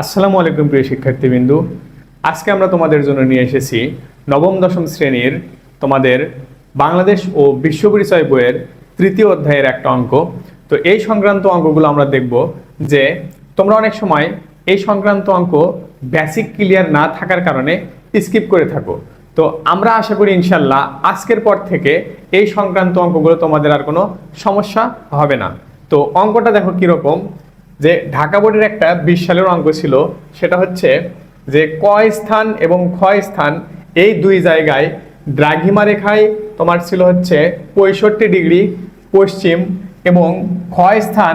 আসসালামু আলাইকুম প্রিয় শিক্ষার্থীবৃন্দু। আজকে আমরা তোমাদের জন্য নিয়ে এসেছি নবম, দশম শ্রেণির তোমাদের বাংলাদেশ ও বিশ্ব পরিচয় বইয়ের তৃতীয় অধ্যায়ের একটা অঙ্ক। তো এই সংক্রান্ত অঙ্কগুলো আমরা দেখব যে তোমরা অনেক সময় এই সংক্রান্ত অঙ্ক বেসিক ক্লিয়ার না থাকার কারণে স্কিপ করে থাকো। তো আমরা আশা করি ইনশাল্লাহ আজকের পর থেকে এই সংক্রান্ত অঙ্কগুলো তোমাদের আর কোনো সমস্যা হবে না। তো অঙ্কটা দেখো কীরকম। যে ঢাকা বোর্ডের একটা বিশ সালের অঙ্ক ছিল, সেটা হচ্ছে যে ক স্থান এবং ক্ষয় স্থান এই দুই জায়গায় দ্রাঘিমা রেখায় তোমার ছিল হচ্ছে পঁয়ষট্টি ডিগ্রি পশ্চিম এবং ক্ষয় স্থান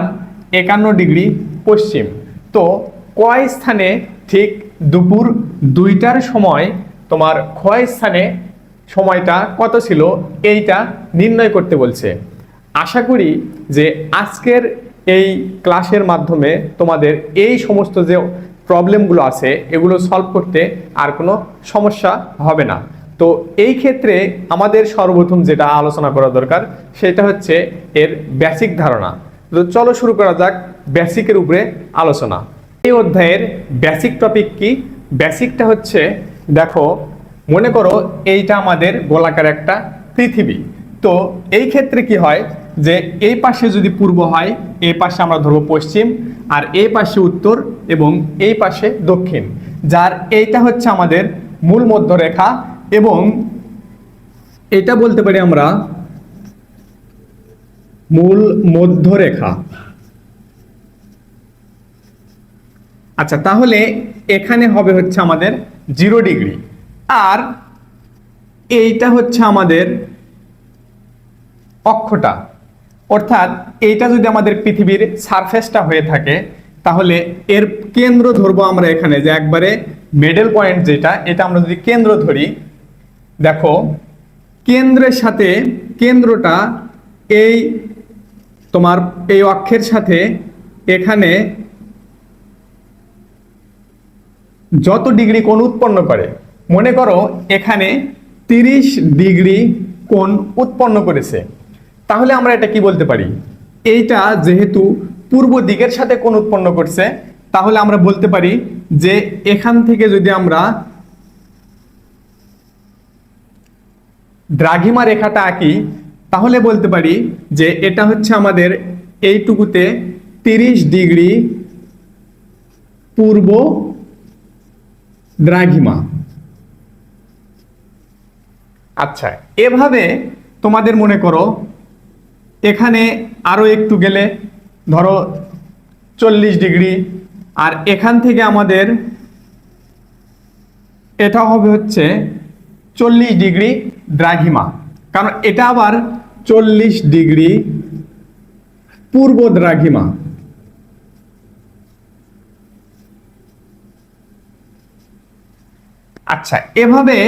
একান্ন ডিগ্রি পশ্চিম। তো কয় স্থানে ঠিক দুপুর দুইটার সময় তোমার ক্ষয় স্থানে সময়টা কত ছিল, এইটা নির্ণয় করতে বলছে। আশা করি যে আজকের এই ক্লাসের মাধ্যমে তোমাদের এই সমস্ত যে প্রবলেমগুলো আছে, এগুলো সলভ করতে আর কোনো সমস্যা হবে না। তো এই ক্ষেত্রে আমাদের সর্বপ্রথম যেটা আলোচনা করা দরকার, সেটা হচ্ছে এর বেসিক ধারণা। তো চলো শুরু করা যাক বেসিকের উপরে আলোচনা। এই অধ্যায়ের বেসিক টপিক কি? বেসিকটা হচ্ছে, দেখো, মনে করো এইটা আমাদের গোলাকার একটা পৃথিবী। তো এই ক্ষেত্রে কি হয়? যে এই পাশে যদি পূর্ব হয়, এই পাশে আমরা ধরবো পশ্চিম, আর এই পাশে উত্তর এবং এই পাশে দক্ষিণ, যার এইটা হচ্ছে আমাদের মূল মধ্যরেখা এবং এটা বলতে পারি আমরা মূল মধ্যরেখা। আচ্ছা তাহলে এখানে হবে হচ্ছে আমাদের জিরো ডিগ্রি, আর এইটা হচ্ছে আমাদের অক্ষটা। অর্থাৎ এইটা যদি আমাদের পৃথিবীর সারফেসটা হয়ে থাকে, তাহলে এর কেন্দ্র ধরবো আমরা এখানে যে একবারে মিডল পয়েন্ট যেটা, এটা আমরা যদি কেন্দ্র ধরি, দেখো, কেন্দ্রের সাথে কেন্দ্রটা এই তোমার এই অক্ষের সাথে এখানে যত ডিগ্রি কোণ উৎপন্ন করে, মনে করো এখানে তিরিশ ডিগ্রি কোণ উৎপন্ন করেছে। তাহলে আমরা এটা কি বলতে পারি? এইটা যেহেতু পূর্ব দিকের সাথে কোণ উৎপন্ন করছে, তাহলে আমরা বলতে পারি যে এখান থেকে যদি আমরা দ্রাঘিমা রেখাটা আঁকি, তাহলে বলতে পারি যে এটা হচ্ছে আমাদের এইটুকুতে তিরিশ ডিগ্রি পূর্ব দ্রাঘিমা। আচ্ছা এভাবে তোমাদের মনে করো এখানে আরও একটু গেলে ধরো চল্লিশ ডিগ্রি, আর এখান থেকে আমাদের এটা হবে হচ্ছে চল্লিশ ডিগ্রি দ্রাঘিমা। কারণ এটা আবার চল্লিশ ডিগ্রি পূর্ব দ্রাঘিমা। আচ্ছা এভাবে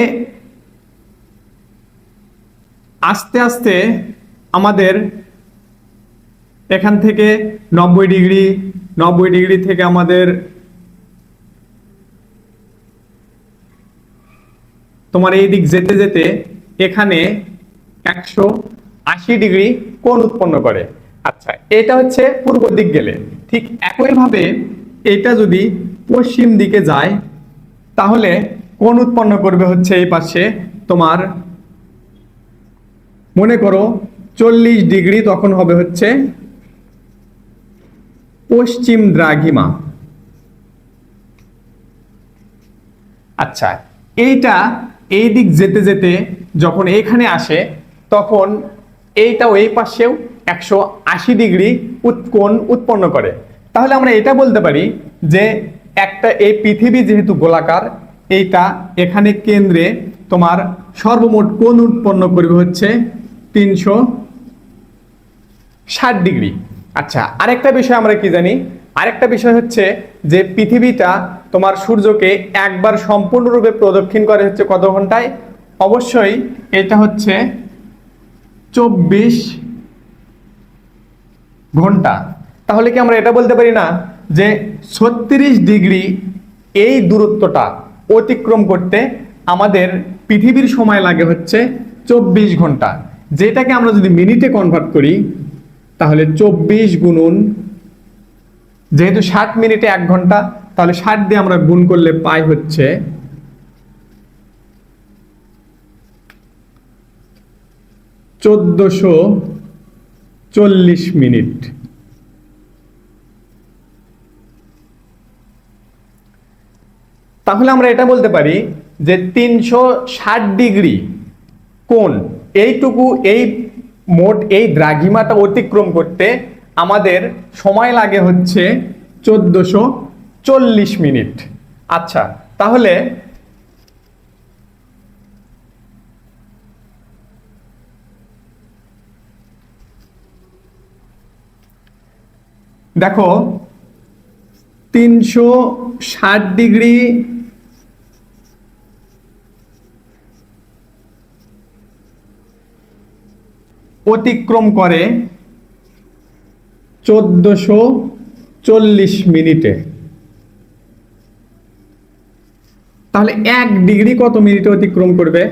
আস্তে আস্তে আমাদের এখান থেকে নব্বই ডিগ্রি নব্বই ডিগ্রি থেকে আমাদের তোমার এই দিক যেতে যেতে এখানে একশো আশি ডিগ্রি কোণ উৎপন্ন করে। আচ্ছা এটা হচ্ছে পূর্ব দিক গেলে। ঠিক একইভাবে এটা যদি পশ্চিম দিকে যায়, তাহলে কোণ উৎপন্ন করবে হচ্ছে এই পাশে তোমার, মনে করো চল্লিশ ডিগ্রি তখন হবে হচ্ছে পশ্চিম দ্রাঘিমা। আচ্ছা এইটা এই দিক যেতে যেতে যখন এইখানে আসে, তখন এইটাও এই পাশেও একশো আশি ডিগ্রি উৎকোণ উৎপন্ন করে। তাহলে আমরা এটা বলতে পারি যে একটা এই পৃথিবী যেহেতু গোলাকার, এইটা এখানে কেন্দ্রে তোমার সর্বমোট কোণ উৎপন্ন করবে হচ্ছে তিনশো ষাট ডিগ্রি। আচ্ছা আরেকটা বিষয় আমরা কি জানি? আরেকটা বিষয় হচ্ছে যে পৃথিবীটা তোমার সূর্যকে একবার সম্পূর্ণরূপে প্রদক্ষিণ করে হচ্ছে কত ঘন্টায়? অবশ্যই এটা হচ্ছে চব্বিশ ঘণ্টা। তাহলে কি আমরা এটা বলতে পারি না? যে ছত্রিশ ডিগ্রি এই দূরত্বটা অতিক্রম করতে আমাদের পৃথিবীর সময় লাগে হচ্ছে চব্বিশ ঘণ্টা। যেটাকে আমরা যদি মিনিটে কনভার্ট করি তাহলে চব্বিশ গুণন, যেহেতু ষাট মিনিটে এক ঘণ্টা, তাহলে ষাট দিয়ে আমরা গুণ করলে পাই হচ্ছে চোদ্দশো চল্লিশ মিনিট। তাহলে আমরা এটা বলতে পারি যে তিনশো ষাট ডিগ্রি কোন এইটুকু এই মোট এই দ্রাঘিমাটা অতিক্রম করতে আমাদের সময় লাগে হচ্ছে চোদ্দশো চল্লিশ মিনিট। আচ্ছা তাহলে দেখো, তিনশো ষাট ডিগ্রি অতিক্রম করে চোদ্দশো চল্লিশ মিনিটে। তাহলে এক ডিগ্রি কত মিনিটে অতিক্রম করবে?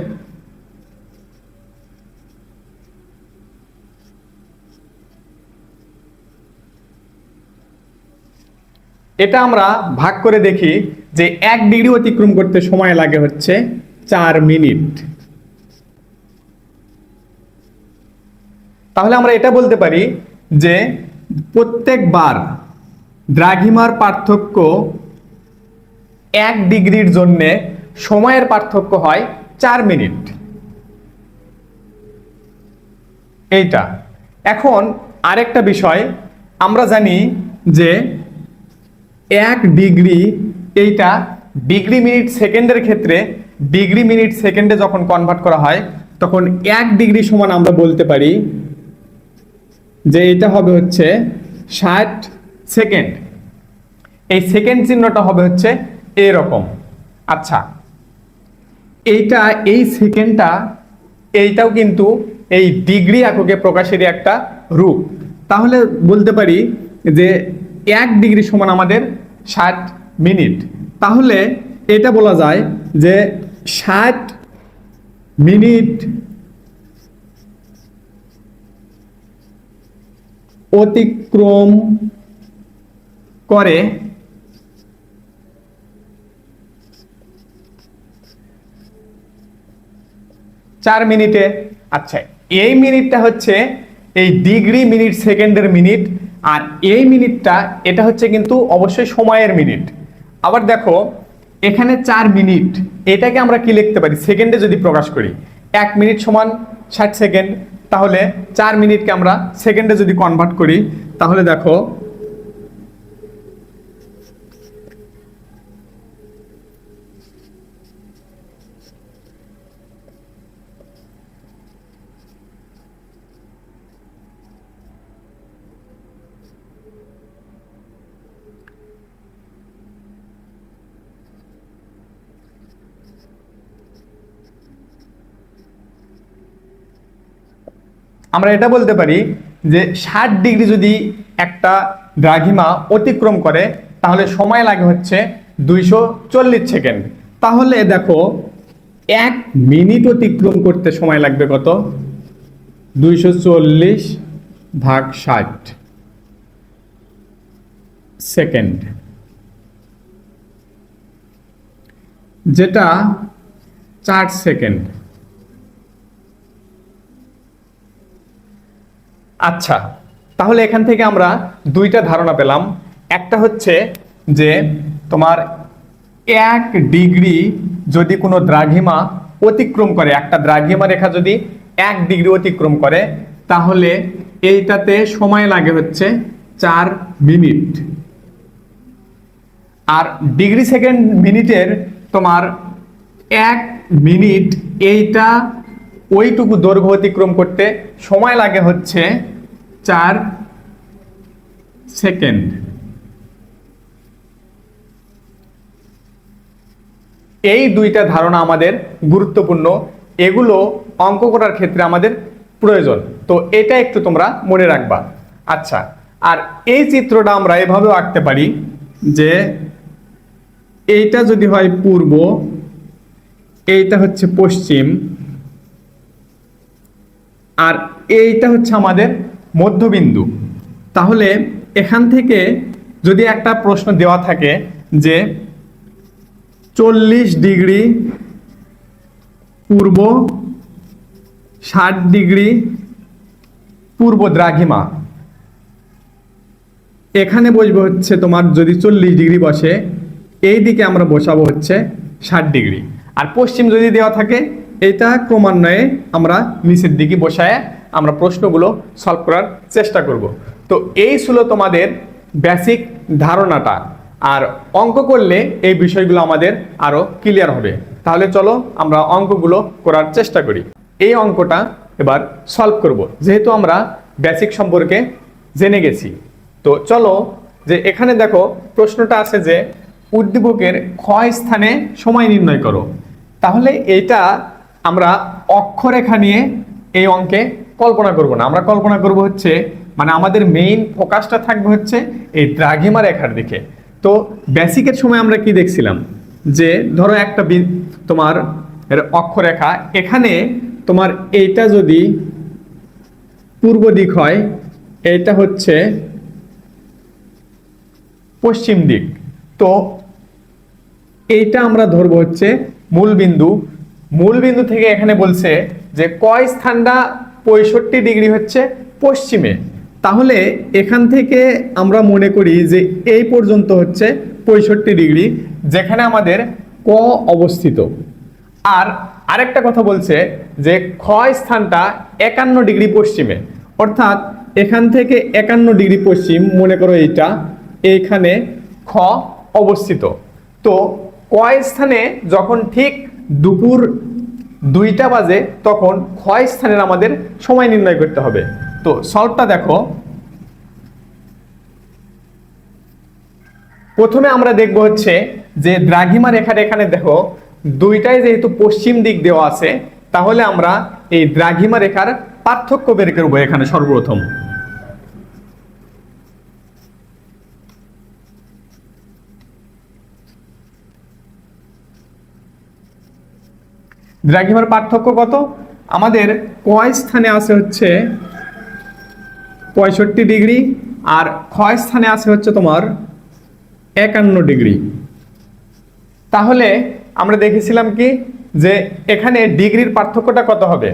এটা আমরা ভাগ করে দেখি যে এক ডিগ্রি অতিক্রম করতে সময় লাগে হচ্ছে চার মিনিট। তাহলে আমরা এটা বলতে পারি যে প্রত্যেকবার দ্রাঘিমার পার্থক্য এক ডিগ্রির জন্যে সময়ের পার্থক্য হয় চার মিনিট। এইটা। এখন আরেকটা বিষয়, আমরা জানি যে এক ডিগ্রি এইটা ডিগ্রি মিনিট সেকেন্ডের ক্ষেত্রে ডিগ্রি মিনিট সেকেন্ডে যখন কনভার্ট করা হয়, তখন এক ডিগ্রি সমান আমরা বলতে পারি যে এটা হবে হচ্ছে ষাট সেকেন্ড। এই সেকেন্ড চিহ্নটা হবে হচ্ছে এরকম। আচ্ছা এইটা, এই সেকেন্ডটা, এইটাও কিন্তু এই ডিগ্রি এককে প্রকাশেরই একটা রূপ। তাহলে বলতে পারি যে এক ডিগ্রি সমান আমাদের ষাট মিনিট। তাহলে এটা বলা যায় যে ষাট মিনিট অতিক্রম করে। চার মিনিটে আচ্ছা এই মিনিটটা হচ্ছে এই ডিগ্রি মিনিট, সেকেন্ডের মিনিট, আর এই মিনিটটা, এটা হচ্ছে কিন্তু অবশ্যই সময়ের মিনিট। আবার দেখো, এখানে চার মিনিট, এটাকে আমরা কি লিখতে পারি? সেকেন্ডে যদি প্রকাশ করি, এক মিনিট সমান ষাট সেকেন্ড তাহলে চার মিনিটকে আমরা সেকেন্ডে যদি কনভার্ট করি তাহলে দেখো আমরা এটা বলতে পারি যে ষাট ডিগ্রি যদি একটা দ্রাঘিমা অতিক্রম করে, তাহলে সময় লাগে হচ্ছে দুইশো চল্লিশ সেকেন্ড। তাহলে দেখো, এক মিনিট অতিক্রম করতে সময় লাগবে কত? দুইশো চল্লিশ ভাগ ষাট সেকেন্ড। যেটা চার সেকেন্ড। আচ্ছা তাহলে এখান থেকে আমরা দুইটা ধারণা পেলাম। একটা হচ্ছে যে তোমার এক ডিগ্রি যদি কোনো দ্রাঘিমা অতিক্রম করে, একটা দ্রাঘিমা রেখা যদি এক ডিগ্রি অতিক্রম করে, তাহলে এইটাতে সময় লাগে হচ্ছে চার মিনিট। আর ডিগ্রি সেকেন্ড মিনিটের তোমার এক মিনিট, এইটা ওইটুকু দৈর্ঘ্য অতিক্রম করতে সময় লাগে হচ্ছে চার সেকেন্ড। এই দুইটা ধারণা আমাদের গুরুত্বপূর্ণ। এগুলো অঙ্ক করার ক্ষেত্রে আমাদের প্রয়োজন। তো এটা একটু তোমরা মনে রাখবা। আচ্ছা আর এই চিত্রটা আমরা এভাবেও আঁকতে পারি যে এইটা যদি হয় পূর্ব, এইটা হচ্ছে পশ্চিম, আর এইটা হচ্ছে আমাদের মধ্যবিন্দু। তাহলে এখান থেকে যদি একটা প্রশ্ন দেওয়া থাকে যে চল্লিশ ডিগ্রি পূর্ব, ষাট ডিগ্রি পূর্ব দ্রাঘিমা। এখানে বসবে হচ্ছে তোমার যদি চল্লিশ ডিগ্রি বসে, এই দিকে আমরা বসাবো হচ্ছে ষাট ডিগ্রি। আর পশ্চিম যদি দেওয়া থাকে এটা ক্রমান্বয়ে আমরা নিচের দিকে বসায় আমরা প্রশ্নগুলো সলভ করার চেষ্টা করব। তো এই ছিল তোমাদের বেসিক ধারণাটা। আর অঙ্ক করলে এই বিষয়গুলো আমাদের আরও ক্লিয়ার হবে। তাহলে চলো আমরা অঙ্কগুলো করার চেষ্টা করি। এই অঙ্কটা এবার সলভ করব। যেহেতু আমরা বেসিক সম্পর্কে জেনে গেছি। তো চলো যে এখানে দেখো প্রশ্নটা আছে যে উদ্দীপকের ক্ষয় স্থানে সময় নির্ণয় করো। তাহলে এটা আমরা অক্ষরেখা নিয়ে এই অঙ্কে কল্পনা করব না। আমরা কল্পনা করব হচ্ছে মানে আমাদের মেইন ফোকাসটা থাকবে হচ্ছে এই দ্রাঘিমা রেখার দিকে। তো বেসিকের সময় আমরা কি দেখছিলাম? যে ধরো একটা তোমার অক্ষরেখা, এখানে তোমার এইটা যদি পূর্ব দিক হয় এটা হচ্ছে পশ্চিম দিক। তো এইটা আমরা ধরবো হচ্ছে মূল বিন্দু মূল বিন্দু থেকে এখানে বলছে যে কয় স্থানটা পঁয়ষট্টি ডিগ্রি হচ্ছে পশ্চিমে। তাহলে এখান থেকে আমরা মনে করি যে এই পর্যন্ত হচ্ছে পঁয়ষট্টি ডিগ্রি, যেখানে আমাদের ক অবস্থিত। আর আরেকটা কথা বলছে যে ক্ষয় স্থানটা একান্ন ডিগ্রি পশ্চিমে। অর্থাৎ এখান থেকে একান্ন ডিগ্রি পশ্চিম, মনে করো এইটা, এইখানে খ অবস্থিত। তো কয় স্থানে যখন ঠিক দুপুর দুইটা বাজে, তখন ক্ষয় স্থানের আমাদের সময় নির্ণয় করতে হবে। তো সলভটা দেখো। প্রথমে আমরা দেখব হচ্ছে যে দ্রাঘিমা রেখাটা এখানে দেখো, দুইটাই যেহেতু পশ্চিম দিক দেওয়া আছে, তাহলে আমরা এই দ্রাঘিমা রেখার পার্থক্য বের করব এখানে সর্বপ্রথম। দ্রাঘিমার পার্থক্য কত? আমাদের কয় স্থানে আছে হচ্ছে পঁয়ষট্টি ডিগ্রি আর ক্ষয় স্থানে আছে হচ্ছে তোমার একান্ন ডিগ্রি। তাহলে আমরা দেখেছিলাম কি? যে এখানে ডিগ্রির পার্থক্যটা কত হবে?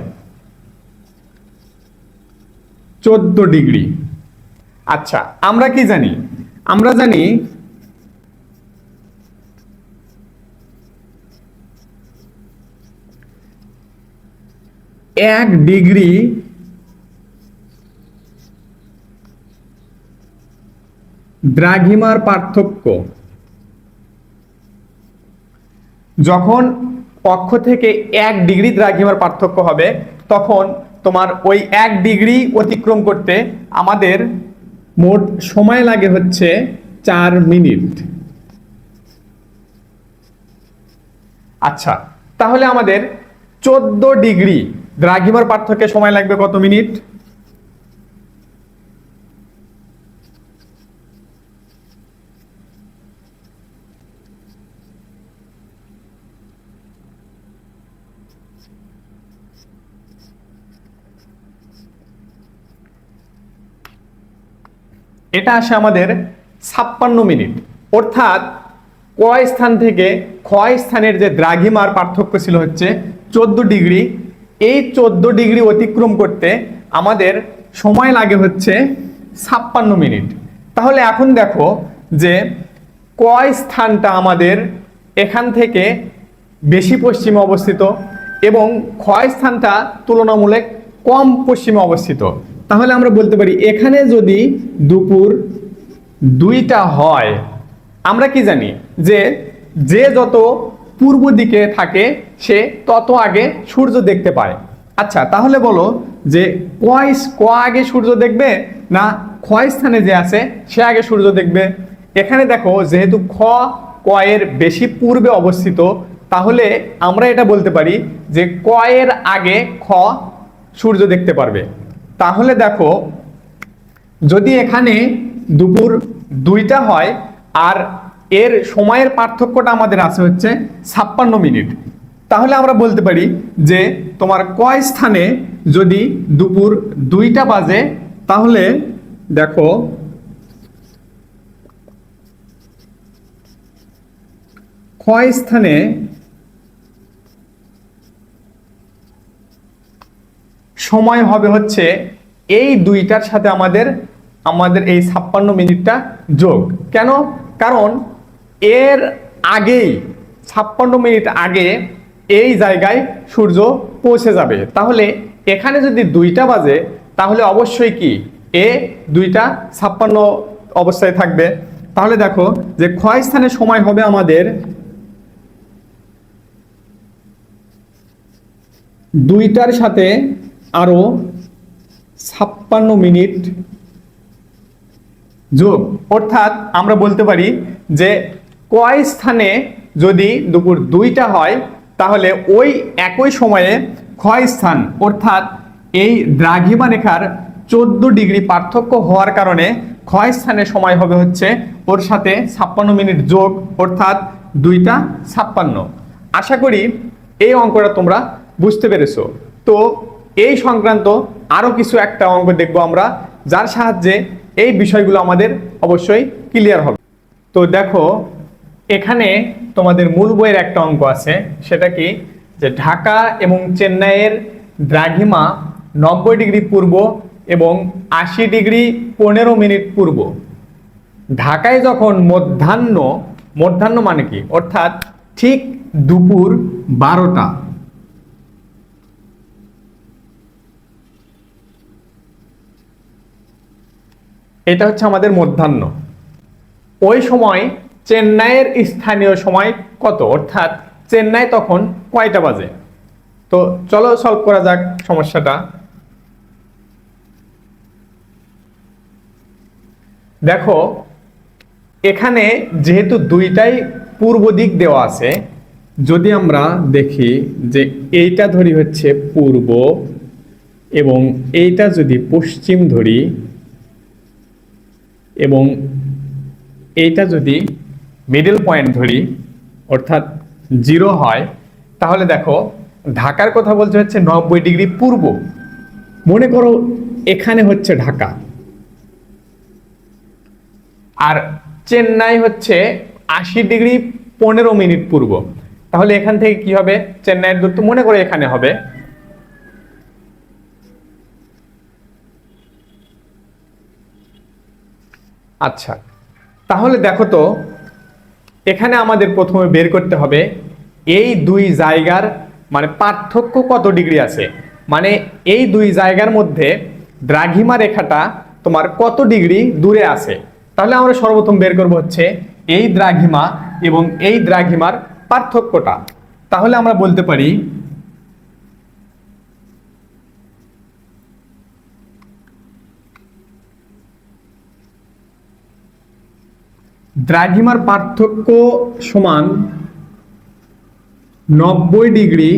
চোদ্দ ডিগ্রি। আচ্ছা আমরা কি জানি? আমরা জানি এক ডিগ্রি দ্রাঘিমার পার্থক্য। যখন অক্ষ থেকে এক ডিগ্রি দ্রাঘিমার পার্থক্য হবে, তখন তোমার ওই এক ডিগ্রি অতিক্রম করতে আমাদের মোট সময় লাগে হচ্ছে চার মিনিট। আচ্ছা তাহলে আমাদের চোদ্দ ডিগ্রি দ্রাঘিমার পার্থক্যে সময় লাগবে কত মিনিট? এটা আসে আমাদের ছাপ্পান্ন মিনিট। অর্থাৎ কয় স্থান থেকে ক্ষয় স্থানের যে দ্রাঘিমার পার্থক্য ছিল হচ্ছে চোদ্দ ডিগ্রি এই চোদ্দ ডিগ্রি অতিক্রম করতে আমাদের সময় লাগে হচ্ছে ছাপ্পান্ন মিনিট। তাহলে এখন দেখো যে কয় স্থানটা আমাদের এখান থেকে বেশি পশ্চিমে অবস্থিত এবং ক্ষয় স্থানটা তুলনামূলক কম পশ্চিমে অবস্থিত। তাহলে আমরা বলতে পারি, এখানে যদি দুপুর দুইটা হয়, আমরা কি জানি? যে যে যত পূর্ব দিকে থাকে, সে তত আগে সূর্য দেখতে পায়। আচ্ছা তাহলে বলো যে কয় ক আগে সূর্য দেখবে না ক্ষয় স্থানে যে আছে, সে আগে সূর্য দেখবে? এখানে দেখো, যেহেতু খ কয়ের বেশি পূর্বে অবস্থিত, তাহলে আমরা এটা বলতে পারি যে কয়ের আগে খ সূর্য দেখতে পারবে। তাহলে দেখো, যদি এখানে দুপুর দুইটা হয় আর এর সময়ের পার্থক্যটা আমাদের আছে হচ্ছে ছাপ্পান্ন মিনিট। তাহলে আমরা বলতে পারি যে তোমার কয় স্থানে যদি দুপুর দুইটা বাজে, তাহলে দেখো ক্ষয় স্থানে সময় হবে হচ্ছে এই দুইটার সাথে আমাদের আমাদের এই ছাপ্পান্ন মিনিটটা যোগ। কেন? কারণ এর আগেই, ছাপ্পান্ন মিনিট আগে এই জায়গায় সূর্য পৌঁছে যাবে। তাহলে এখানে যদি দুইটা বাজে, তাহলে অবশ্যই কি? এ দুইটা ছাপ্পান্ন অবস্থায় থাকবে। তাহলে দেখো যে ক্ষয় স্থানের সময় হবে আমাদের দুইটার সাথে আরও ছাপ্পান্ন মিনিট যোগ। অর্থাৎ আমরা বলতে পারি যে কয় স্থানে যদি দুপুর দুইটা হয়, তাহলে ওই একই সময়ে ক্ষয় স্থান, অর্থাৎ এই দ্রাঘিমা রেখার চোদ্দ ডিগ্রি পার্থক্য হওয়ার কারণে ক্ষয় স্থানের সময় হবে হচ্ছে ওর সাথে ছাপ্পান্ন মিনিট যোগ, অর্থাৎ দুইটা ছাপ্পান্ন। আশা করি এই অঙ্কটা তোমরা বুঝতে পেরেছ। তো এই সংক্রান্ত আরও কিছু একটা অঙ্ক দেখব আমরা, যার সাহায্যে এই বিষয়গুলো আমাদের অবশ্যই ক্লিয়ার হবে। তো দেখো এখানে তোমাদের মূল বইয়ের একটা অঙ্ক আছে, সেটা কি? যে ঢাকা এবং চেন্নাইয়ের দ্রাঘিমা নব্বই ডিগ্রি পূর্ব এবং আশি ডিগ্রি পনেরো মিনিট পূর্ব। ঢাকায় যখন মধ্যাহ্ন মধ্যাহ্ন মানে কি? অর্থাৎ ঠিক দুপুর বারোটা। এটা হচ্ছে আমাদের মধ্যাহ্ন। ওই সময় চেন্নাইয়ের স্থানীয় সময় কত? অর্থাৎ চেন্নাই তখন কয়টা বাজে? তো চলো সলভ করা যাক সমস্যাটা। দেখো, এখানে যেহেতু দুইটাই পূর্ব দিক দেওয়া আছে, যদি আমরা দেখি যে এইটা ধরি হচ্ছে পূর্ব এবং এইটা যদি পশ্চিম ধরি এবং এইটা যদি মিডল পয়েন্ট ধরি, অর্থাৎ জিরো হয়, তাহলে দেখো, ঢাকার কথা বলতে হচ্ছে নব্বই ডিগ্রি পূর্ব। মনে করো এখানে হচ্ছে ঢাকা। আর চেন্নাই হচ্ছে আশি ডিগ্রি পনেরো মিনিট পূর্ব। তাহলে এখান থেকে কি হবে? চেন্নাইয়ের দূরত্ব মনে করে এখানে হবে। আচ্ছা তাহলে দেখো তো এখানে আমাদের প্রথমে বের করতে হবে এই দুই জায়গার মানে পার্থক্য কত ডিগ্রি আছে? মানে এই দুই জায়গার মধ্যে দ্রাঘিমা রেখাটা তোমার কত ডিগ্রি দূরে আছে? তাহলে আমরা সর্বপ্রথম বের করব হচ্ছে এই দ্রাঘিমা এবং এই দ্রাঘিমার পার্থক্যটা। তাহলে আমরা বলতে পারি দ্রাঘিমার পার্থক্য সমান নব্বই ডিগ্রি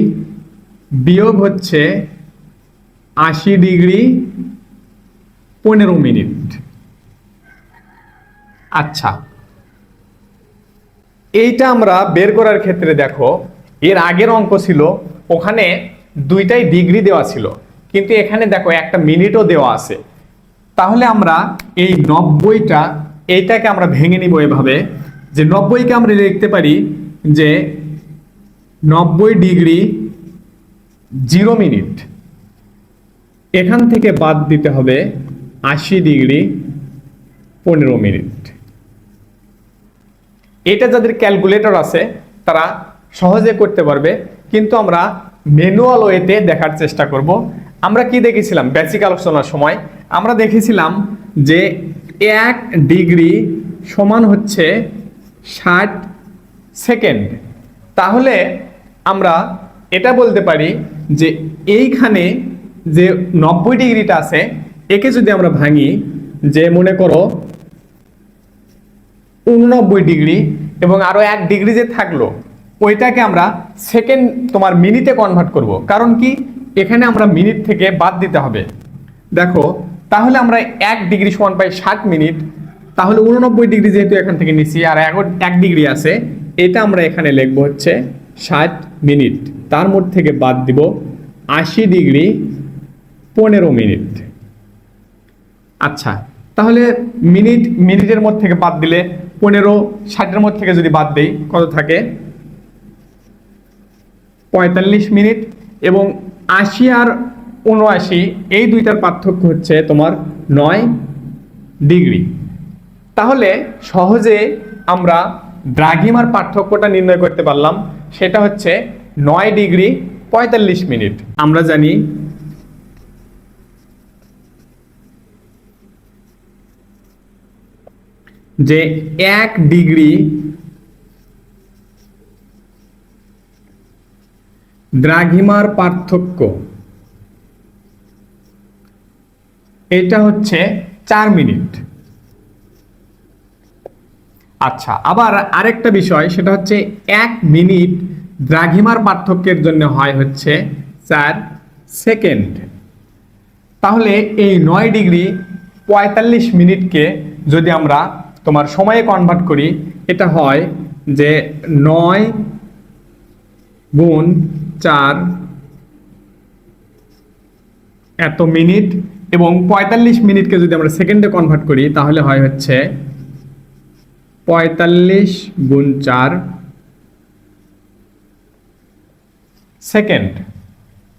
বিয়োগ হচ্ছে আশি ডিগ্রি পনেরো মিনিট। আচ্ছা এইটা আমরা বের করার ক্ষেত্রে দেখো, এর আগের অঙ্ক ছিল, ওখানে দুইটাই ডিগ্রি দেওয়া ছিল, কিন্তু এখানে দেখো একটা মিনিটও দেওয়া আছে। তাহলে আমরা এই নব্বইটা এইটাকে আমরা ভেঙে নিব এভাবে, যে নব্বইকে আমরা লিখতে পারি যে নব্বই ডিগ্রি জিরো মিনিট। এখান থেকে বাদ দিতে হবে আশি ডিগ্রি পনেরো মিনিট। এটা যাদের ক্যালকুলেটর আছে, তারা সহজে করতে পারবে, কিন্তু আমরা ম্যানুয়াল ওয়েতে দেখার চেষ্টা করব। আমরা কি দেখেছিলাম? বেসিক আলোচনার সময় আমরা দেখেছিলাম যে এক ডিগ্রি সমান হচ্ছে ষাট সেকেন্ড। তাহলে আমরা এটা বলতে পারি যে এইখানে যে নব্বই ডিগ্রিটা আছে, একে যদি আমরা ভাঙি, যে মনে করো উননব্বই ডিগ্রি এবং আরও এক ডিগ্রি যে থাকল, ওইটাকে আমরা সেকেন্ড তোমার মিনিটে কনভার্ট করব। কারণ কি? এখানে আমরা মিনিট থেকে বাদ দিতে হবে। দেখো তাহলে আমরা এক ডিগ্রি সমান পাই ষাট মিনিট। তাহলে উননব্বই ডিগ্রি যেহেতু এখান থেকে নিচ্ছি আর এখন এক ডিগ্রি আছে, এটা আমরা এখানে লিখব হচ্ছে ষাট মিনিট। তার মধ্যে থেকে বাদ দিব আশি ডিগ্রি পনেরো মিনিট। আচ্ছা তাহলে মিনিট, মিনিটের মধ্যে থেকে বাদ দিলে পনেরো, ষাটের মধ্যে থেকে যদি বাদ দেই, কত থাকে? পঁয়তাল্লিশ মিনিট এবং আশি আর উনআশি এই দুইটার পার্থক্য হচ্ছে তোমার নয় ডিগ্রি। তাহলে সহজে আমরা দ্রাঘিমার পার্থক্যটা নির্ণয় করতে পারলাম। সেটা হচ্ছে নয় ডিগ্রি পঁয়তাল্লিশ মিনিট। আমরা জানি যে এক ডিগ্রি দ্রাঘিমার পার্থক্য এটা হচ্ছে চার মিনিট। আচ্ছা আবার আরেকটা বিষয়, সেটা হচ্ছে এক মিনিট দ্রাঘিমার পার্থক্যের জন্য হয় হচ্ছে চার সেকেন্ড। তাহলে এই নয় ডিগ্রি পঁয়তাল্লিশ মিনিটকে যদি আমরা তোমার সময়ে কনভার্ট করি, এটা হয় যে নয় গুণ চার এত মিনিট এবং পঁয়তাল্লিশ মিনিটকে যদি আমরা সেকেন্ডে কনভার্ট করি, তাহলে হয় হচ্ছে পঁয়তাল্লিশ গুণ চার সেকেন্ড।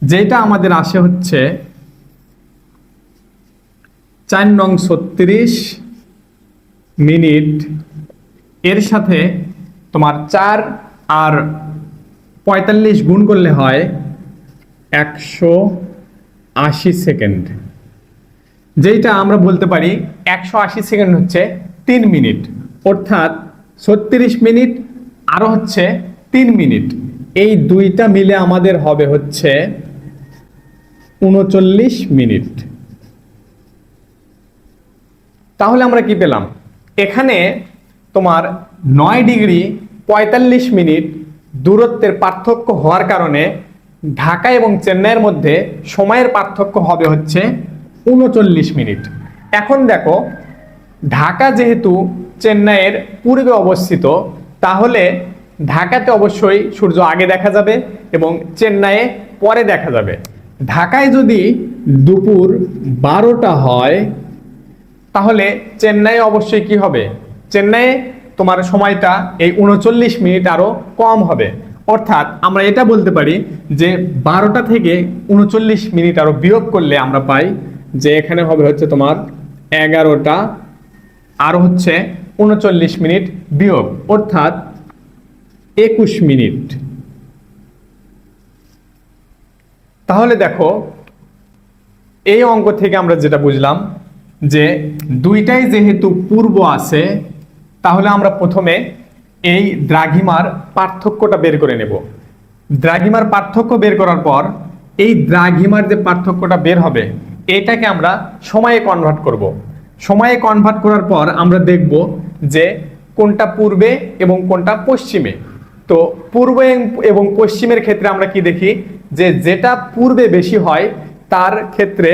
যেটা আমাদের আসে হচ্ছে চার নং ছত্রিশ মিনিট। এর সাথে তোমার চার আর পঁয়তাল্লিশ গুণ করলে হয় একশো আশি সেকেন্ড। যেইটা আমরা বলতে পারি একশো আশি সেকেন্ড হচ্ছে তিন মিনিট। অর্থাৎ ছত্রিশ মিনিট আরও হচ্ছে তিন মিনিট। এই দুইটা মিলে আমাদের হবে হচ্ছে উনচল্লিশ মিনিট। তাহলে আমরা কি পেলাম? এখানে তোমার নয় ডিগ্রি পঁয়তাল্লিশ মিনিট দূরত্বের পার্থক্য হওয়ার কারণে ঢাকা এবং চেন্নাইয়ের মধ্যে সময়ের পার্থক্য হবে হচ্ছে উনচল্লিশ মিনিট। এখন দেখো, ঢাকা যেহেতু চেন্নাইয়ের পূর্বে অবস্থিত, তাহলে ঢাকাতে অবশ্যই সূর্য আগে দেখা যাবে এবং চেন্নাইয়ে পরে দেখা যাবে। ঢাকায় যদি দুপুর বারোটা হয়, তাহলে চেন্নাই অবশ্যই কি হবে? চেন্নাইয়ে তোমার সময়টা এই উনচল্লিশ মিনিট আরও কম হবে। অর্থাৎ আমরা এটা বলতে পারি যে বারোটা থেকে উনচল্লিশ মিনিট আরও বিয়োগ করলে আমরা পাই যে এখানে হবে হচ্ছে তোমার এগারোটা, আর হচ্ছে উনচল্লিশ মিনিট বিয়োগ, অর্থাৎ একুশ মিনিট। তাহলে দেখো, এই অঙ্ক থেকে আমরা যেটা বুঝলাম, যে দুইটাই যেহেতু পূর্ব আছে, তাহলে আমরা প্রথমে এই দ্রাঘিমার পার্থক্যটা বের করে নেব। দ্রাঘিমার পার্থক্য বের করার পর, এই দ্রাঘিমার যে পার্থক্যটা বের হবে এটাকে আমরা সময়ে কনভার্ট করব। সময়ে কনভার্ট করার পর আমরা দেখব যে কোনটা পূর্বে এবং কোনটা পশ্চিমে। তো পূর্ব এবং পশ্চিমের ক্ষেত্রে আমরা কি দেখি? যে যেটা পূর্বে বেশি হয়, তার ক্ষেত্রে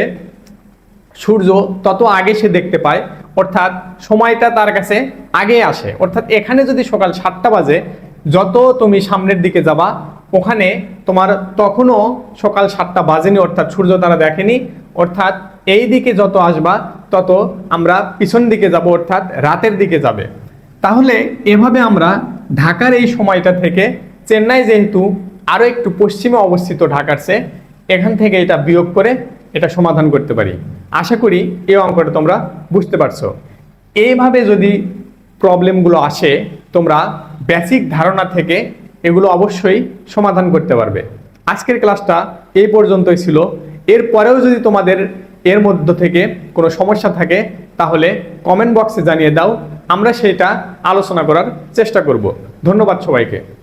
সূর্য তত আগে সে দেখতে পায়। অর্থাৎ সময়টা তার কাছে আগে আসে। অর্থাৎ এখানে যদি সকাল সাতটা বাজে, যত তুমি সামনের দিকে যাবা, ওখানে তোমার তখনও সকাল সাতটা বাজেনি, অর্থাৎ সূর্য তারা দেখেনি। অর্থাৎ এই দিকে যত আসবা, তত আমরা পিছন দিকে যাব, অর্থাৎ রাতের দিকে যাবে। তাহলে এভাবে আমরা ঢাকার এই সময়টা থেকে চেন্নাই যেহেতু আরও একটু পশ্চিমে অবস্থিত ঢাকার চেয়ে, এখান থেকে এটা বিয়োগ করে এটা সমাধান করতে পারি। আশা করি এই অঙ্কটা তোমরা বুঝতে পারছ। এইভাবে যদি প্রবলেমগুলো আসে, তোমরা বেসিক ধারণা থেকে এগুলো অবশ্যই সমাধান করতে পারবে। আজকের ক্লাসটা এই পর্যন্তই ছিল। এরপরেও যদি তোমাদের এর মধ্য থেকে কোনো সমস্যা থাকে, তাহলে কমেন্ট বক্সে জানিয়ে দাও। আমরা সেটা আলোচনা করার চেষ্টা করব। ধন্যবাদ সবাইকে।